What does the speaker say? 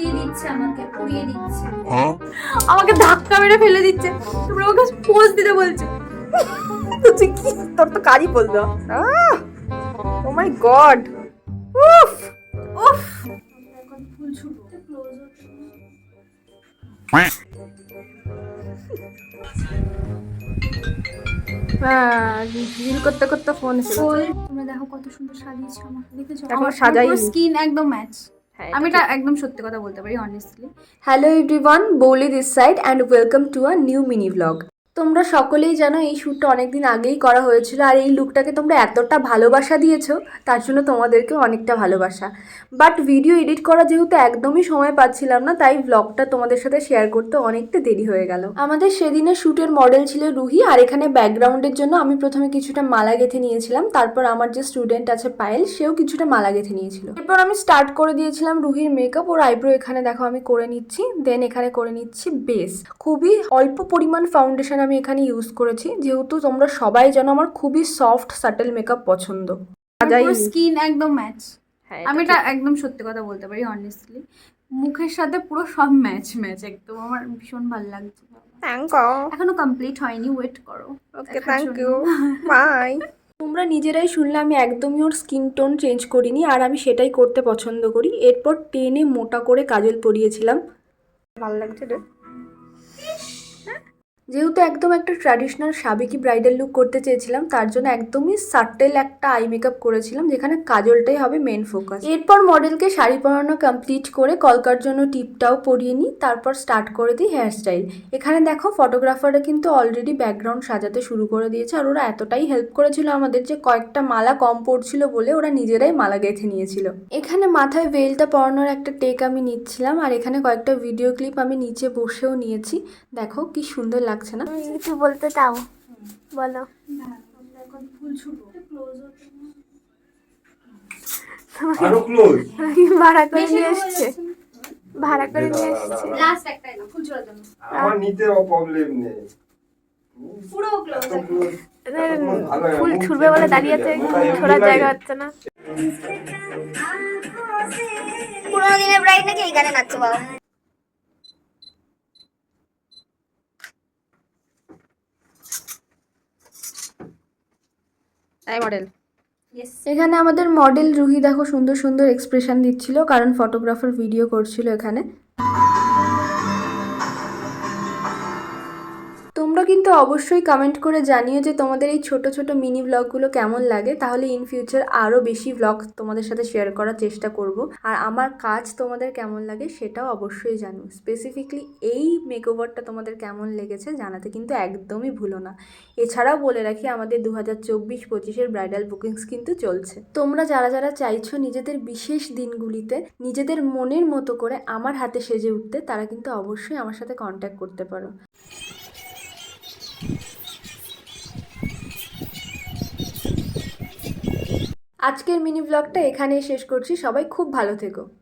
পুড়িয়ে দিচ্ছে আমাকে পুড়িয়ে দিচ্ছে। আমাকে ধাক্কা মেরে ফেলে দিচ্ছে। তোমরা আমাকে পোজ দিতে বলছো। তুই কি? তোর তো কাজই বলতো ও মাই গড উফ! উফ! ফুল ছুটতে ক্লোজ হ্যাঁ রিল করতে করতে ফোন এসে ফুল তোমরা দেখো কত সুন্দর সাজিয়েছে আমাকে দেখেছ? আমার সাজাইনি। স্কিন একদম ম্যাচ হ্যাঁ, আমি এটা একদম সত্যি কথা বলতে পারি honestly hello everyone Bouli this side and welcome to a new mini blog তোমরা সকলেই জানো এই শ্যুটটা অনেকদিন আগেই করা হয়েছিল আর এই লুকটাকে তোমরা এতটা ভালোবাসা দিয়েছ, তার জন্য তোমাদেরকে অনেকটা ভালোবাসা। বাট ভিডিও এডিট করা যেহেতু একদমই সময় পাচ্ছিলাম না, তাই ব্লগটা তোমাদের সাথে শেয়ার করতে অনেকটা দেরি হয়ে গেল। আমাদের সেদিনের শ্যুটের মডেল ছিল রুহি, আর এখানে ব্যাকগ্রাউন্ডের জন্য আমি প্রথমে কিছুটা মালা গেঁথে নিয়েছিলাম, তারপর আমার যে স্টুডেন্ট আছে পায়েল, সেও কিছুটা মালা গেঁথে নিয়েছিল। এরপর আমি স্টার্ট করে দিয়েছিলাম রুহির মেকআপ ওর আইব্রো এখানে দেখো আমি করে নিচ্ছি দেন এখানে করে নিচ্ছি বেস খুবই অল্প পরিমাণ ফাউন্ডেশন আমি এখানে ইউজ করেছি। যেহেতু তোমরা সবাই জানো আমার খুবই সফট সাটেল মেকআপ পছন্দ। স্কিন একদম ম্যাচ হ্যাঁ, আমি এটা একদম সত্যি কথা বলতে পারি অনেস্টলি মুখের সাথে পুরো সব ম্যাচ ম্যাচ একদম। আমার ভীষণ ভালো লাগছে। থ্যাংক এখনও কমপ্লিট হয়নি ওয়েট করো। Okay thank. ইউ বাই তোমরা নিজেরাই শুনলে আমি একদমই ওর স্কিন টোন চেঞ্জ করিনি আর আমি সেটাই করতে পছন্দ করি। এরপর টেনে মোটা করে কাজল পরিয়েছিলাম। ভালো লাগছে রে। যেহেতু একদম একটা ট্র্যাডিশনাল সাবেকি ব্রাইডাল লুক করতে চেয়েছিলাম, তার জন্য একদমই সাটেল একটা আই মেকআপ করেছিলাম, যেখানে কাজলটাই হবে মেন ফোকাস এরপর মডেলকে শাড়ি পরানো কমপ্লিট করে কলকার জন্য টিপটাও পরিয়ে নিই, তারপর স্টার্ট করে দিই হেয়ার স্টাইল এখানে দেখো ফটোগ্রাফাররা কিন্তু অলরেডি ব্যাকগ্রাউন্ড সাজাতে শুরু করে দিয়েছে, আর ওরা এতটাই হেল্প করেছিল আমাদের যে কয়েকটা মালা কম পড়ছিল বলে ওরা নিজেরাই মালা গেঁথে নিয়েছিল। এখানে মাথায় ভেলটা পরানোর একটা টেক আমি নিচ্ছিলাম, আর এখানে কয়েকটা ভিডিও ক্লিপ আমি নিচে বসেও নিয়েছি। দেখো কি সুন্দর লাগছে না। কিছু বলতে চাও? বলো। এখন ফুল ছুটতে ক্লোজ হচ্ছে ভাড়া করে নিয়ে এসছে। ভাড়া করে নিয়ে এসছে। লাস্ট একটাই না ফুল ছোড়ার জন্য আমার নিতে প্রবলেম নেই। পুরো ক্লোজ এত close, এদের এতক্ষণ ভালো ফুল ছুড়বে বলে শুকিয়ে দাঁড়িয়ে আছে যায়, মুখটা এমনি ছোড়ার জায়গা হচ্ছে না। পুরোনো দিনের ব্রাইড নাকি এই গানে নাচছে বাবা তাই মডেল এখানে আমাদের মডেল রুহি দেখো সুন্দর সুন্দর এক্সপ্রেশন দিচ্ছিল কারণ ফটোগ্রাফার ভিডিও করছিল এখানে। তোমরা কিন্তু অবশ্যই কমেন্ট করে জানিও যে তোমাদের এই ছোট ছোট মিনি ব্লগগুলো কেমন লাগে। তাহলে ইন ফিউচার আরও বেশি ব্লগ তোমাদের সাথে শেয়ার করার চেষ্টা করব। আর আমার কাজ তোমাদের কেমন লাগে সেটাও অবশ্যই জানো স্পেসিফিকলি এই মেকওভারটা তোমাদের কেমন লেগেছে জানাতে কিন্তু একদমই ভুলো না। এছাড়াও বলে রাখি, আমাদের দু হাজার চব্বিশ পঁচিশের ব্রাইডাল বুকিংস কিন্তু চলছে। তোমরা যারা যারা চাইছো নিজেদের বিশেষ দিনগুলিতে নিজেদের মনের মতো করে আমার হাতে সেজে উঠতে, তারা কিন্তু অবশ্যই আমার সাথে কন্ট্যাক্ট করতে পারো। আজকের মিনি ব্লগটা এখানেই শেষ করছি। সবাই খুব ভালো থেকো।